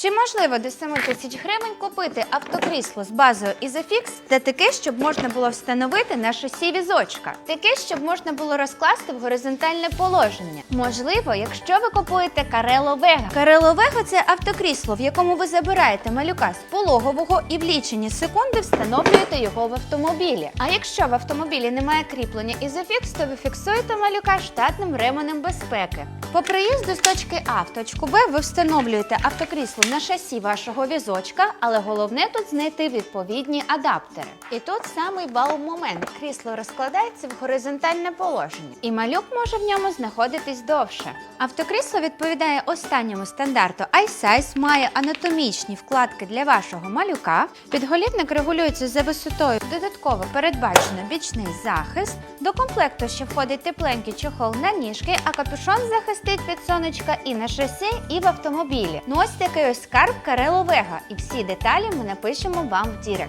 Чи можливо до 7 тисяч гривень купити автокрісло з базою Isofix та таке, щоб можна було встановити на шосі візочка? Таке, щоб можна було розкласти в горизонтальне положення. Можливо, якщо ви купуєте Карело Вега. Карело Вега це автокрісло, в якому ви забираєте малюка з пологового і в лічені секунди встановлюєте його в автомобілі. А якщо в автомобілі немає кріплення Isofix, то ви фіксуєте малюка штатним ременем безпеки. По приїзду з точки А в точку Б ви встановлюєте автокрісло на шасі вашого візочка, але головне тут знайти відповідні адаптери. І тут самий бал-момент. Крісло розкладається в горизонтальне положення, і малюк може в ньому знаходитись довше. Автокрісло відповідає останньому стандарту iSize, має анатомічні вкладки для вашого малюка. Підголівник регулюється за висотою. Додатково передбачено бічний захист. До комплекту ще входить тепленький чохол на ніжки, а капюшон захистить від сонечка і на шосе, і в автомобілі. Ну ось такий ось скарб Карело Вега. І всі деталі ми напишемо вам в Дірект.